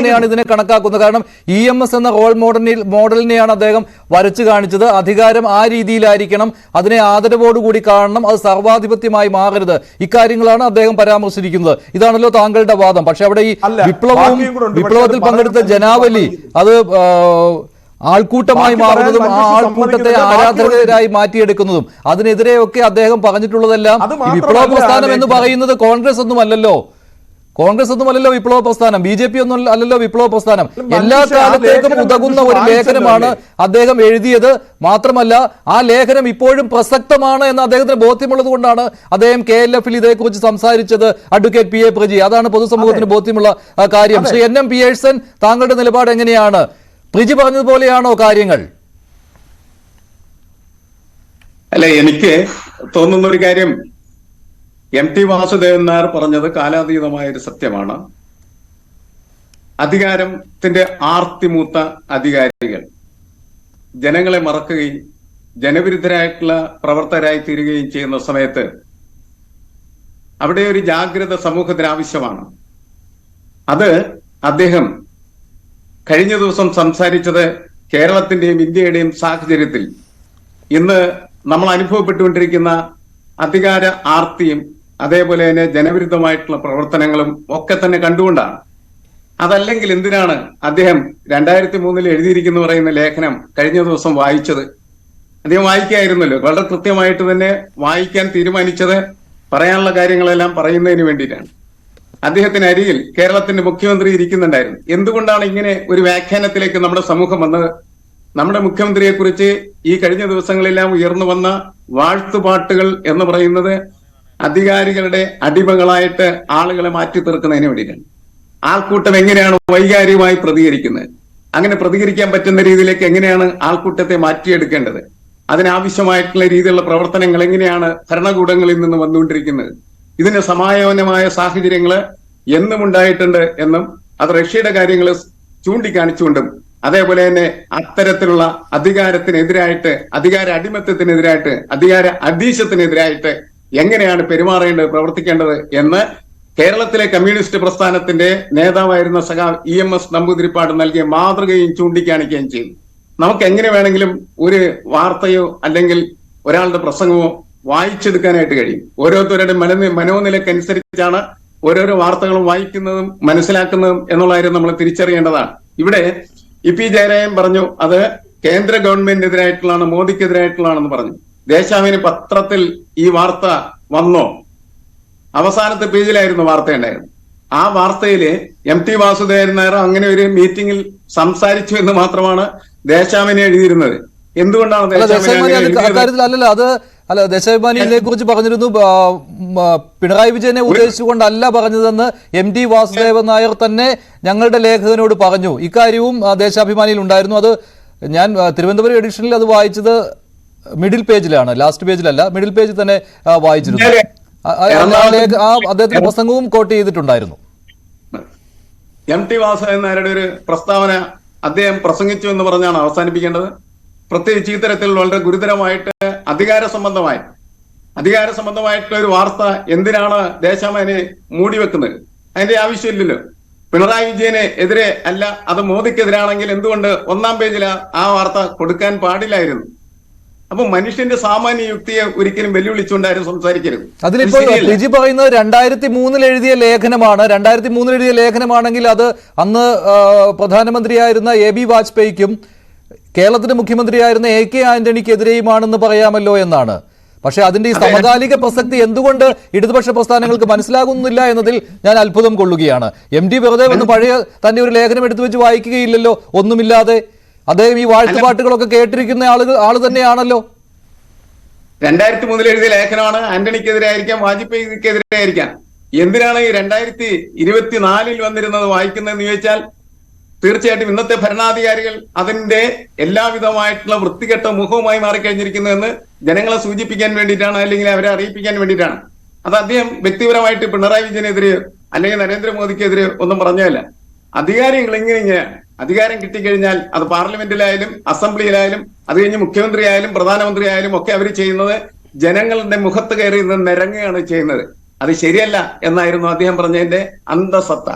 എങ്ങനെയാണ് ഇതിനെ കണക്കാക്കുന്നത്. കാരണം ഇ എം എസ് എന്ന റോൾ മോഡലിൽ മോഡലിനെയാണ് അദ്ദേഹം വരച്ചു കാണിച്ചത്. അധികാരം ആ രീതിയിലായിരിക്കണം. അതിനെ ആദരവോടുകൂടി കാണണം. അത് സർവാധിപത്യമായി മാറരുത്. ഇക്കാര്യങ്ങളാണ് അദ്ദേഹം പരാമർശിച്ചിരിക്കുന്നത്. ഇതാണല്ലോ താങ്കളുടെ വാദം. പക്ഷെ അവിടെ ഈ വിപ്ലവവും വിപ്ലവത്തിൽ പങ്കെടുത്ത ജനാവലി അത് ആൾക്കൂട്ടമായി മാറുന്നതും ആ ആൾക്കൂട്ടത്തെ. ആരാധകരായി മാറ്റിയെടുക്കുന്നതും അതിനെതിരെയൊക്കെ അദ്ദേഹം പറഞ്ഞിട്ടുള്ളതെല്ലാം വിപ്ലവ പ്രസ്ഥാനം എന്ന് പറയുന്നത് കോൺഗ്രസ് ഒന്നുമല്ലല്ലോ. കോൺഗ്രസ് ഒന്നും അല്ലല്ലോ വിപ്ലവ പ്രസ്ഥാനം. ബി ജെ പി ഒന്നും അല്ലല്ലോ വിപ്ലവ പ്രസ്ഥാനം. എല്ലാ കാലത്തേക്കും ഉതകുന്ന ഒരു ലേഖനമാണ് അദ്ദേഹം എഴുതിയത്. മാത്രമല്ല ആ ലേഖനം ഇപ്പോഴും പ്രസക്തമാണ് എന്ന് അദ്ദേഹത്തിന് ബോധ്യമുള്ളത് കൊണ്ടാണ് അദ്ദേഹം കെ എൽ എഫിൽ ഇതേക്കുറിച്ച് സംസാരിച്ചത്. Advocate P A Praji. അതാണ് പൊതുസമൂഹത്തിന് ബോധ്യമുള്ള ആ, കാര്യം. ശ്രീ എൻ എം പിയേഴ്സൺ താങ്കളുടെ നിലപാട് എങ്ങനെയാണ്? പ്രിജി പറഞ്ഞതുപോലെയാണോ കാര്യങ്ങൾ? അല്ല എനിക്ക് തോന്നുന്ന ഒരു കാര്യം എം ടി വാസുദേവൻ നായർ പറഞ്ഞത് കാലാതീതമായ ഒരു സത്യമാണ്. അധികാരത്തിന്റെ ആർത്തിമൂത്ത അധികാരികൾ. ജനങ്ങളെ മറക്കുകയും ജനവിരുദ്ധരായിട്ടുള്ള പ്രവർത്തകരായി തീരുകയും ചെയ്യുന്ന സമയത്ത് അവിടെ ഒരു ജാഗ്രത സമൂഹത്തിന് ആവശ്യമാണ്. അത് അദ്ദേഹം കഴിഞ്ഞ ദിവസം സംസാരിച്ചത് കേരളത്തിന്റെയും ഇന്ത്യയുടെയും സാഹചര്യത്തിൽ. ഇന്ന് നമ്മൾ അനുഭവപ്പെട്ടുകൊണ്ടിരിക്കുന്ന അധികാര ആർത്തിയും അതേപോലെ തന്നെ ജനവിരുദ്ധമായിട്ടുള്ള പ്രവർത്തനങ്ങളും ഒക്കെ തന്നെ കണ്ടുകൊണ്ടാണ്. അതല്ലെങ്കിൽ എന്തിനാണ് അദ്ദേഹം രണ്ടായിരത്തി മൂന്നിൽ എഴുതിയിരിക്കുന്ന പറയുന്ന ലേഖനം കഴിഞ്ഞ ദിവസം വായിച്ചത്? അദ്ദേഹം വായിക്കായിരുന്നല്ലോ. വളരെ കൃത്യമായിട്ട് തന്നെ വായിക്കാൻ തീരുമാനിച്ചത് പറയാനുള്ള കാര്യങ്ങളെല്ലാം പറയുന്നതിന് വേണ്ടിയിട്ടാണ്. അദ്ദേഹത്തിന് അരികിൽ കേരളത്തിന്റെ മുഖ്യമന്ത്രി ഇരിക്കുന്നുണ്ടായിരുന്നു. എന്തുകൊണ്ടാണ് ഇങ്ങനെ ഒരു വ്യാഖ്യാനത്തിലേക്ക് നമ്മുടെ സമൂഹം വന്നത്? നമ്മുടെ മുഖ്യമന്ത്രിയെ കുറിച്ച് ഈ കഴിഞ്ഞ ദിവസങ്ങളെല്ലാം ഉയർന്നു വന്ന വാഴ്ത്തുപാട്ടുകൾ എന്ന് പറയുന്നത് അധികാരികളുടെ അടിമകളായിട്ട് ആളുകളെ മാറ്റി തീർക്കുന്നതിന് വേണ്ടിയിട്ടാണ് ആൾക്കൂട്ടം എങ്ങനെയാണ് വൈകാരികമായി പ്രതികരിക്കുന്നത്? അങ്ങനെ പ്രതികരിക്കാൻ പറ്റുന്ന രീതിയിലേക്ക് എങ്ങനെയാണ് ആൾക്കൂട്ടത്തെ മാറ്റിയെടുക്കേണ്ടത്? അതിനാവശ്യമായിട്ടുള്ള രീതിയിലുള്ള പ്രവർത്തനങ്ങൾ എങ്ങനെയാണ് ഭരണകൂടങ്ങളിൽ നിന്ന് വന്നുകൊണ്ടിരിക്കുന്നത്? ഇതിന് സമായോനമായ സാഹചര്യങ്ങൾ എന്നും ഉണ്ടായിട്ടുണ്ട് എന്നും അത് റഷ്യയുടെ കാര്യങ്ങൾ ചൂണ്ടിക്കാണിച്ചുകൊണ്ടും അതേപോലെ തന്നെ അത്തരത്തിലുള്ള അധികാരത്തിനെതിരായിട്ട് അധികാര അടിമത്തത്തിനെതിരായിട്ട് അധികാര അധീശത്തിനെതിരായിട്ട് എങ്ങനെയാണ് പെരുമാറേണ്ടത് പ്രവർത്തിക്കേണ്ടത് എന്ന് കേരളത്തിലെ കമ്മ്യൂണിസ്റ്റ് പ്രസ്ഥാനത്തിന്റെ നേതാവായിരുന്ന സഖാ ഇ എം എസ് നമ്പൂതിരിപ്പാട് നൽകിയ മാതൃകയും ചൂണ്ടിക്കാണിക്കുകയും ചെയ്തു. നമുക്ക് എങ്ങനെ വേണമെങ്കിലും ഒരു വാർത്തയോ അല്ലെങ്കിൽ ഒരാളുടെ പ്രസംഗമോ വായിച്ചെടുക്കാനായിട്ട് കഴിയും. ഓരോരുത്തരുടെ മന മനോനിലക്കനുസരിച്ചാണ് ഓരോരോ വാർത്തകളും വായിക്കുന്നതും മനസ്സിലാക്കുന്നതും എന്നുള്ള കാര്യം നമ്മൾ തിരിച്ചറിയേണ്ടതാണ്. ഇവിടെ ഇ പി ജയരാജൻ പറഞ്ഞു അത് കേന്ദ്ര ഗവൺമെന്റിനെതിരായിട്ടുള്ളതാണ് മോദിക്കെതിരായിട്ടുള്ളതാണെന്ന് പറഞ്ഞു. ദേശാവിന് പത്രത്തിൽ ഈ വാർത്ത വന്നോ. അവസാനത്തെ പേജിലായിരുന്നു വാർത്ത ഉണ്ടായിരുന്നത് ആ വാർത്തയിൽ എം ടി വാസുദേവൻ നായർ അങ്ങനെ ഒരു മീറ്റിംഗിൽ സംസാരിച്ചു എന്ന് മാത്രമാണ് ദേശാഭിമാനി എഴുതിയിരുന്നത്. എന്തുകൊണ്ടാണ് ദേശാഭിമാനി അത് എഴുതിയത്? അക്കാര്യത്തിൽ അല്ലല്ല അത് അല്ല ദേശാഭിമാനി ഇതിനെക്കുറിച്ച് പറഞ്ഞിരുന്നു പിണറായി വിജയനെ ഉദ്ദേശിച്ചുകൊണ്ടല്ല പറഞ്ഞതെന്ന് എം ടി വാസുദേവൻ നായർ തന്നെ ഞങ്ങളുടെ ലേഖകനോട് പറഞ്ഞു. ഇക്കാര്യവും ദേശാഭിമാനിയിൽ ഉണ്ടായിരുന്നു. അത് ഞാൻ തിരുവനന്തപുരം എഡിഷനിൽ അത് വായിച്ചത് മിഡിൽ പേജിലാണ് ലാസ്റ്റ് പേജിലല്ല മിഡിൽ പേജിൽ തന്നെ വായിച്ചിരുന്നു. ആ, അദ്ദേഹത്തിന്റെ പ്രസംഗവും കോട്ട് ചെയ്തിട്ടുണ്ടായിരുന്നു. എം ടി വാസുദേവൻ നായരുടെ ഒരു പ്രസ്താവന അദ്ദേഹം പ്രസംഗിച്ചു എന്ന് പറഞ്ഞാണ് അവസാനിപ്പിക്കേണ്ടത്. പ്രത്യേകിച്ച് ഇത്തരത്തിൽ വളരെ ഗുരുതരമായിട്ട് അധികാര സംബന്ധമായി അധികാര സംബന്ധമായിട്ടുള്ള ഒരു വാർത്ത എന്തിനാണ് ദേശാമനെ മൂടിവെക്കുന്നത് അതിന്റെ ആവശ്യമില്ലല്ലോ. പിണറായി വിജയന് എതിരെ അല്ല അത് മോദിക്കെതിരാണെങ്കിൽ എന്തുകൊണ്ട് ഒന്നാം പേജിൽ ആ വാർത്ത കൊടുക്കാൻ പാടില്ലായിരുന്നു? അപ്പൊ മനുഷ്യന്റെ സാമാന്യ യുക്തിയെ ഒരിക്കലും വെല്ലുവിളിച്ചുകൊണ്ടായിരുന്നു സംസാരിക്കരുത്. അതിലിപ്പോ അതിലിപ്പോൾ. ലിജി പറയുന്നത് രണ്ടായിരത്തി മൂന്നിൽ എഴുതിയ ലേഖനമാണ്. രണ്ടായിരത്തി മൂന്നിൽ എഴുതിയ ലേഖനമാണെങ്കിൽ അത് അന്ന് പ്രധാനമന്ത്രിയായിരുന്ന എ ബി വാജ്പേയിക്കും കേരളത്തിന്റെ മുഖ്യമന്ത്രിയായിരുന്ന എ കെ ആന്റണിക്കെതിരെയുമാണെന്ന് പറയാമല്ലോ എന്നാണ്. പക്ഷേ അതിന്റെ ഈ സമകാലിക പ്രസക്തി എന്തുകൊണ്ട് ഇടതുപക്ഷ പ്രസ്ഥാനങ്ങൾക്ക് മനസ്സിലാകുന്നില്ല എന്നതിൽ ഞാൻ അത്ഭുതം കൊള്ളുകയാണ്. എം ഡി വെറുതെ വന്ന് പഴയ തന്റെ ഒരു ലേഖനം എടുത്തു വെച്ച് വായിക്കുകയില്ലല്ലോ ഒന്നുമില്ലാതെ. അദ്ദേഹം ഈ വാഴ്ത്തുപാട്ടുകളൊക്കെ കേട്ടിരിക്കുന്ന ആളുകൾ ആൾ തന്നെയാണല്ലോ. രണ്ടായിരത്തി മൂന്നിൽ എഴുതിയ ലേഖനമാണ് ആന്റണിക്കെതിരായിരിക്കാം വാജ്പേയിക്കെതിരായിരിക്കാം. എന്തിനാണ് ഈ രണ്ടായിരത്തി ഇരുപത്തിനാലിൽ വന്നിരുന്നത് വായിക്കുന്നതെന്ന് ചോദിച്ചാൽ തീർച്ചയായിട്ടും ഇന്നത്തെ ഭരണാധികാരികൾ അതിന്റെ എല്ലാവിധമായിട്ടുള്ള വൃത്തികെട്ട മുഖവുമായി മാറിക്കഴിഞ്ഞിരിക്കുന്നതെന്ന് ജനങ്ങളെ സൂചിപ്പിക്കാൻ വേണ്ടിയിട്ടാണ് അല്ലെങ്കിൽ അവരെ അറിയിപ്പിക്കാൻ വേണ്ടിയിട്ടാണ്. അത് അദ്ദേഹം വ്യക്തിപരമായിട്ട് പിണറായി വിജയനെതിരെ അല്ലെങ്കിൽ നരേന്ദ്രമോദിക്കെതിരെ ഒന്നും പറഞ്ഞതല്ല. അധികാരികൾ ഇങ്ങനെയാണ്. അധികാരം കിട്ടിക്കഴിഞ്ഞാൽ അത് പാർലമെന്റിലായാലും അസംബ്ലിയിലായാലും അത് കഴിഞ്ഞ് മുഖ്യമന്ത്രി ആയാലും പ്രധാനമന്ത്രി ആയാലും ഒക്കെ അവർ ചെയ്യുന്നത് ജനങ്ങളുടെ മുഖത്ത് കയറി നിന്ന് നിരങ്ങുകയാണ് ചെയ്യുന്നത്. അത് ശരിയല്ല എന്നായിരുന്നു അദ്ദേഹം പറഞ്ഞതിന്റെ അന്തസത്ത.